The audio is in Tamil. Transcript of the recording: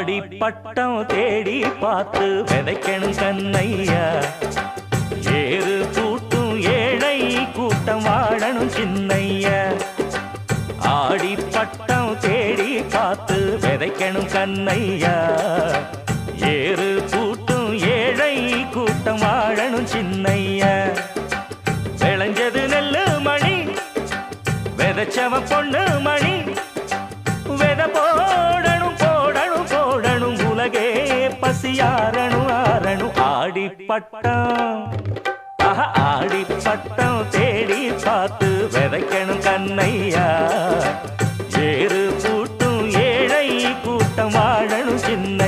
பாடி பட்டம் தேடி பார்த்து விதைக்கணும் கண்ணையா? ஏறு கூட்டும் ஏழை கூட்டம் வாழணும் சின்னையா? ஆடி பட்டம் தேடி பார்த்து விதைக்கணும் கண்ணையா? ஏறு கூட்டும் ஏழை கூட்டம் வாழணும் சின்னையா? விளைஞ்சது நெல்லு மணி விதைச்சவ பொண்ணு மணி కలిసి ఆరణు ఆరణు ఆడి பட்டம் ஆடி பட்டம் தேடி பார்த்து விதைக்கணும் கண்ணையா. ஏறு கூட்டும் ஏழை கூட்டம் வாழணும் சின்ன